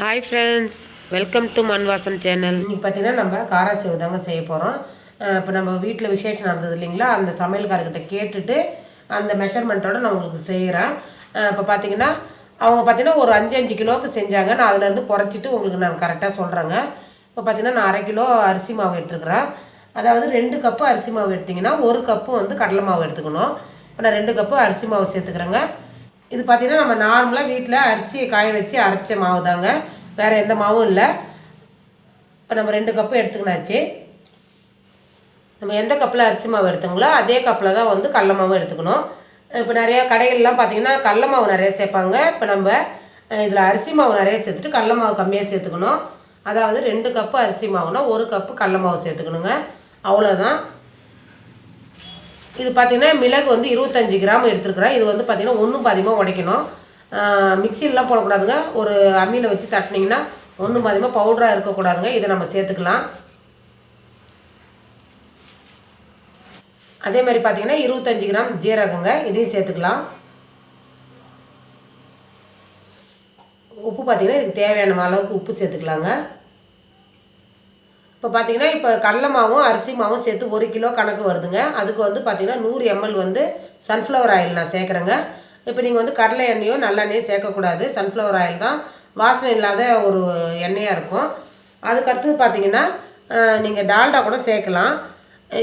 Hi friends welcome to Manvasam channel இன்னைக்கு பார்த்தீங்கன்னா நம்ம காரா சேவு தாங்க செய்ய போகிறோம் இப்போ நம்ம வீட்டில் விசேஷம் நடந்தது இல்லைங்களா? அந்த சமையல்காரர்கிட்ட கேட்டுட்டு அந்த மெஷர்மெண்ட்டோட நான் உங்களுக்கு செய்கிறேன் இப்போ பார்த்தீங்கன்னா அவங்க பார்த்தீங்கன்னா ஒரு அஞ்சு அஞ்சு கிலோவுக்கு செஞ்சாங்க. நான் அதுலேருந்து குறைச்சிட்டு உங்களுக்கு நான் கரெக்டாக சொல்கிறேங்க இப்போ பார்த்தீங்கன்னா நான் அரை கிலோ அரிசி மாவு எடுத்துருக்குறேன். அதாவது ரெண்டு கப்பு அரிசி மாவு எடுத்திங்கன்னா ஒரு கப்பு வந்து கடலை மாவு எடுத்துக்கணும். இப்போ நான் ரெண்டு கப்பு அரிசி மாவு சேர்த்துக்கிறேங்க. இது பார்த்தீங்கன்னா நம்ம நார்மலாக வீட்டில் அரிசியை காய வச்சு அரைச்ச மாவு தாங்க. வேறு எந்த மாவும் இல்லை. இப்போ நம்ம ரெண்டு கப்பு எடுத்துக்கினாச்சு. நம்ம எந்த கப்பில் அரிசி மாவு எடுத்துங்களோ அதே கப்பில் தான் வந்து கடல மாவு எடுத்துக்கணும். இப்போ நிறையா கடைகள்லாம் பார்த்தீங்கன்னா கடல மாவு நிறைய சேர்ப்பாங்க. இப்போ நம்ம இதில் அரிசி மாவு நிறைய சேர்த்துட்டு கடல மாவு கம்மியாக சேர்த்துக்கணும். அதாவது ரெண்டு கப்பு அரிசி மாவுனா ஒரு கப்பு கடல மாவு சேர்த்துக்கணுங்க. அவ்வளோதான் இது பார்த்தீங்கன்னா மிளகு வந்து இருபத்தஞ்சி கிராம் எடுத்துருக்குறேன். இது வந்து பார்த்தீங்கன்னா ஒன்றும் பாதிமாக உடைக்கணும். மிக்சிலெலாம் போடக்கூடாதுங்க. ஒரு அம்மியில் வச்சு தட்டினீங்கன்னா ஒன்றும் பாதிமாக பவுடராக இருக்கக்கூடாதுங்க. இதை நம்ம சேர்த்துக்கலாம். அதே மாதிரி பார்த்தீங்கன்னா இருபத்தஞ்சி கிராம் ஜீரகங்க. இதையும் சேர்த்துக்கலாம். உப்பு பார்த்தீங்கன்னா இதுக்கு தேவையான அளவுக்கு உப்பு சேர்த்துக்கலாங்க. இப்போ பார்த்தீங்கன்னா இப்போ கடல மாவும் அரிசி மாவும் சேர்த்து ஒரு கிலோ கணக்கு வருதுங்க. அதுக்கு வந்து பார்த்தீங்கன்னா நூறு எம்எல் வந்து சன்ஃப்ளவர் ஆயில் நான் சேர்க்குறேங்க. இப்போ நீங்கள் வந்து கடலை எண்ணெயோ நல்லெண்ணெயோ சேர்க்கக்கூடாது. சன்ஃப்ளவர் ஆயில் தான் வாசனை இல்லாத ஒரு எண்ணெயாக இருக்கும். அதுக்கடுத்தது பார்த்தீங்கன்னா நீங்கள் டால்டா கூட சேர்க்கலாம்.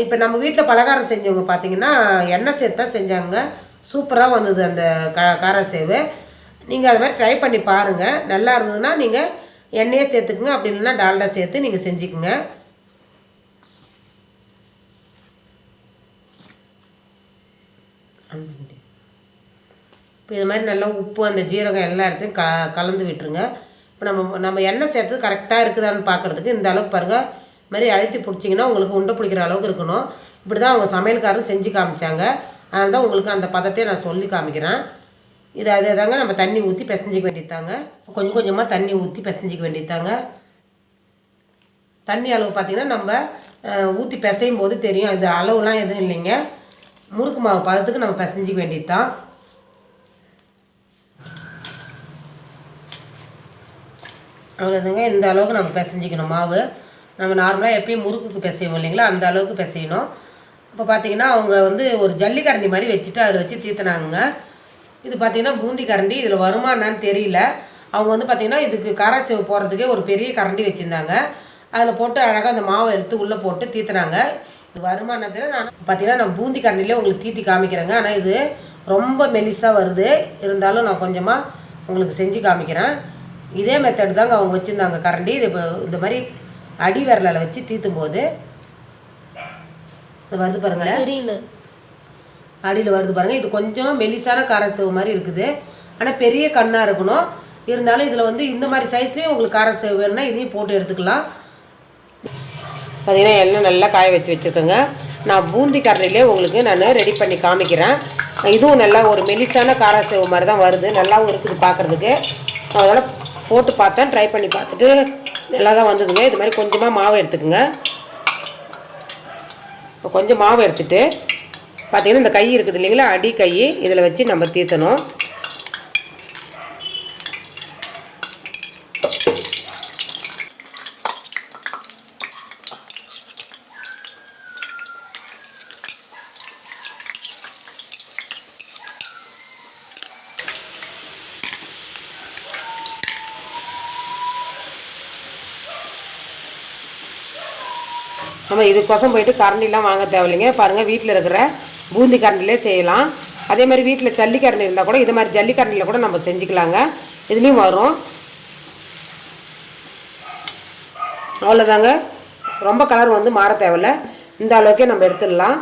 இப்போ நம்ம வீட்டில் பலகாரம் செஞ்சவங்க பார்த்தீங்கன்னா எண்ணெய் சேர்த்து தான் செஞ்சாங்க. சூப்பராக வந்தது அந்த க கார சேவு நீங்கள் அது மாதிரி ட்ரை பண்ணி பாருங்கள் நல்லா இருந்ததுன்னா நீங்கள் எண்ணெயே சேர்த்துக்குங்க. அப்படி இல்லைன்னா டால்டா சேர்த்து நீங்கள் செஞ்சுக்குங்க. இப்போ இது மாதிரி நல்லா உப்பு அந்த ஜீரகம் எல்லா இடத்தையும் க கலந்து விட்டுருங்க. இப்போ நம்ம நம்ம எண்ணெய் சேர்த்து கரெக்டாக இருக்குதான்னு பார்க்குறதுக்கு இந்த அளவுக்கு பாருங்கள் இது மாதிரி அழுத்தி பிடிச்சிங்கன்னா உங்களுக்கு உண்டை பிடிக்கிற அளவுக்கு இருக்கணும். இப்படி தான் அவங்க சமையல்காரரும் செஞ்சு காமிச்சாங்க. அதனால தான் உங்களுக்கு அந்த பதத்தையே நான் சொல்லி காமிக்கிறேன். இது அதே தாங்க நம்ம தண்ணி ஊற்றி பிசைஞ்சிக்க வேண்டியதாங்க கொஞ்சம் கொஞ்சமாக தண்ணி ஊற்றி பிசைஞ்சிக்க வேண்டியதாங்க தண்ணி அளவு பார்த்திங்கன்னா நம்ம ஊற்றி பிசையும் போது தெரியும். இது அளவுலாம் எதுவும் இல்லைங்க. முறுக்கு மாவு பதத்துக்கு நம்ம பிசைஞ்சிக்க வேண்டியது தான் அவ்வளோதாங்க இந்த அளவுக்கு நம்ம பிசைஞ்சிக்கணும் மாவு. நம்ம நார்மலாக எப்பயும் முறுக்குக்கு பிசைவோம் இல்லைங்களா? அந்த அளவுக்கு பிசையணும். இப்போ பார்த்தீங்கன்னா அவங்க வந்து ஒரு ஜல்லிக்கரண்டி மாதிரி வச்சுட்டு அதில் வச்சு தீர்த்தினாங்க இது பார்த்தீங்கன்னா பூந்தி கரண்டி இதில் வருமா என்னன்னு தெரியல. அவங்க வந்து பார்த்தீங்கன்னா இதுக்கு காராசேவு போடுறதுக்கே ஒரு பெரிய கரண்டி வச்சுருந்தாங்க. அதில் போட்டு அழகாக அந்த மாவை எடுத்து உள்ளே போட்டு தீத்துனாங்க. இது வருமானத்தில் நான் பார்த்தீங்கன்னா நான் பூந்தி கரண்டிலே உங்களுக்கு தீத்தி காமிக்கிறேங்க. ஆனால் இது ரொம்ப மெலிசாக வருது. இருந்தாலும் நான் கொஞ்சமாக உங்களுக்கு செஞ்சு காமிக்கிறேன். இதே மெத்தட் தாங்க அவங்க வச்சுருந்தாங்க கரண்டி. இது இப்போ இந்த மாதிரி அடி விரலில் வச்சு தீத்தும் போது இது வருது பாருங்களேன். அடியில் வருது பாருங்கள் இது கொஞ்சம் மெலிசான காரசேவு மாதிரி இருக்குது. ஆனால் பெரிய கண்ணாக இருக்கணும். இருந்தாலும் இதில் வந்து இந்த மாதிரி சைஸ்லேயும் உங்களுக்கு காரசேவு வேணும்னா இதையும் போட்டு எடுத்துக்கலாம். பார்த்திங்கன்னா எண்ணெய் நல்லா காய வச்சு வச்சுருக்கோங்க. நான் பூந்தி கரண்டிலே உங்களுக்கு நான் ரெடி பண்ணி காமிக்கிறேன். இதுவும் நல்லா ஒரு மெலிசான காரசேவு மாதிரி தான் வருது. நல்லாவும் இருக்குது பார்க்குறதுக்கு அதனால் போட்டு பார்த்தேன். ட்ரை பண்ணி பார்த்துட்டு நல்லா தான் வந்ததுங்க. இது மாதிரி கொஞ்சமாக மாவு எடுத்துக்கோங்க. இப்போ கொஞ்சம் மாவு எடுத்துகிட்டு பார்த்தீங்கன்னா இந்த கை இருக்குது இல்லைங்களா? அடி கை இதில் வச்சு நம்ம தீர்த்தணும் நம்ம இதுக்கோசம் போயிட்டு கரண்டிலாம் வாங்க தேவையில்லைங்க. பாருங்கள் வீட்டில் இருக்கிற பூந்தி கரண்டிலே செய்யலாம். அதே மாதிரி வீட்டில் ஜல்லிக்கரண்டி இருந்தால் கூட இது மாதிரி ஜல்லிக்கரண்டியில் கூட நம்ம செஞ்சுக்கலாங்க. இதுலேயும் வரும். அவ்வளோதாங்க ரொம்ப கலர் வந்து மாற தேவையில்ல. இந்த அளவுக்கே நம்ம எடுத்துடலாம்.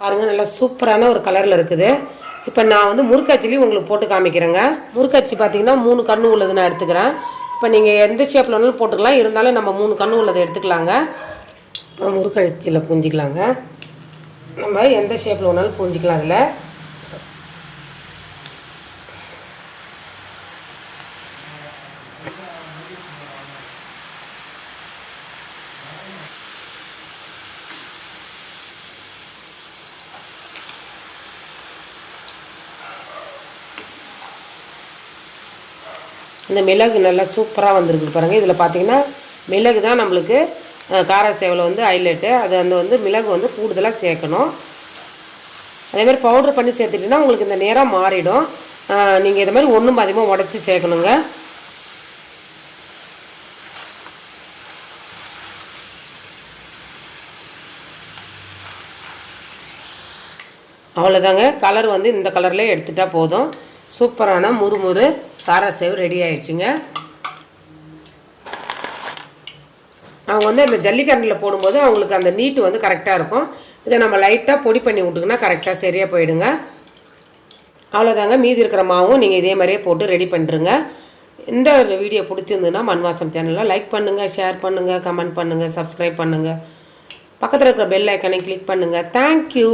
பாருங்கள் நல்லா சூப்பரான ஒரு கலரில் இருக்குது. இப்போ நான் வந்து முறுக்காச்சிலையும் உங்களுக்கு போட்டு காமிக்கிறேங்க. முறுக்காச்சி பார்த்தீங்கன்னா மூணு கண்ணு உள்ளது நான் எடுத்துக்கிறேன். இப்போ நீங்கள் எந்த ஷேப்பில் வேணாலும் போட்டுக்கலாம். இருந்தாலும் நம்ம மூணு கண்ணு உள்ளதை எடுத்துக்கலாங்க. முறுக்கழிச்சியில் பூஞ்சிக்கலாங்க நம்ம எந்த ஷேப்பில் வேணாலும் பூஞ்சிக்கலாம் அதில். இந்த மிளகு நல்லா சூப்பராக வந்திருக்கு பாருங்கள் இதில் பார்த்தீங்கன்னா மிளகு தான் நம்மளுக்கு கார சேவல் வந்து ஹைலைட்டு அது அந்த வந்து மிளகு வந்து கூடுதலாக சேர்க்கணும். அதேமாதிரி பவுடர் பண்ணி சேர்த்துட்டிங்கன்னா உங்களுக்கு இந்த நேரம் மாறிடும். நீங்கள் இதை மாதிரி ஒன்றும் அதிகமாக உடச்சி சேர்க்கணுங்க. அவ்வளோதாங்க கலர் வந்து இந்த கலர்லேயே எடுத்துட்டா போதும். சூப்பரான முறுமுறு. கார சேவ் ரெடி ஆயிடுச்சுங்க. அவங்க வந்து அந்த ஜல்லிக்கரண்டில் போடும்போது அவங்களுக்கு அந்த நீட்டு வந்து கரெக்டாக இருக்கும். இதை நம்ம லைட்டாக பொடி பண்ணி விட்டுங்கன்னா கரெக்டாக சரியாக போயிடுங்க. அவ்வளோதாங்க மீதி இருக்கிற மாவும் நீங்கள் இதே மாதிரியே போட்டு ரெடி பண்ணிடுங்க இந்த வீடியோ பிடிச்சிருந்துன்னா மண்வாசம் சேனலில் லைக் பண்ணுங்கள் ஷேர் பண்ணுங்கள் கமெண்ட் பண்ணுங்கள் சப்ஸ்கிரைப் பண்ணுங்கள் பக்கத்தில் இருக்கிற பெல் ஐக்கனை கிளிக் பண்ணுங்கள் தேங்க்யூ